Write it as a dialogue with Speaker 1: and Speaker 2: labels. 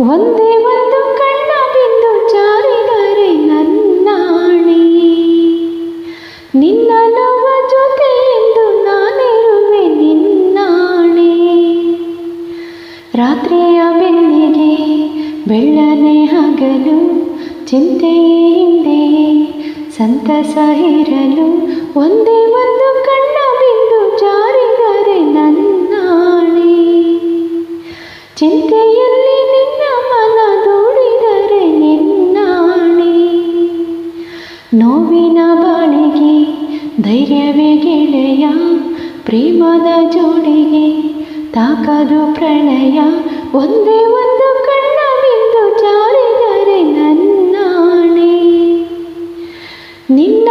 Speaker 1: ಒಂದೇ ಒಂದು ಕಣ್ಣ ಬಿಂದು ಜಾರಿದರೆ ನನ್ನಾಣಿ. ನಿನ್ನ ನವ ಜೊತೆ ಎಂದು ನಾನಿರುವೆ ನಿನ್ನಾಣೆ. ರಾತ್ರಿಯ ಬೆನ್ನಿಗೆ ಬೆಳ್ಳನೆ ಹಗಲು, ಚಿಂತೆಯೇ ಸಂತಸ ಇರಲು ಒಂದೇ ಒಂದು ಕಣ್ಣ ಬಿಂದು ಜಾರಿದರೆ ನನ್ನಾಣೆ. ಚಿಂತೆಯಲ್ಲಿ ನೋವಿನ ಬಾಳಿಗೆ, ಧೈರ್ಯವೇ ಗೆಳೆಯ, ಪ್ರೇಮದ ಜೋಡಿಗೆ, ತಾಕದು ಪ್ರಣಯ, ಒಂದೇ ಒಂದು ಕಣ್ಣ ಬಿಂದು ಜಾರಿದರೆ ನನ್ನಾಣೆ. ನಿನ್ನ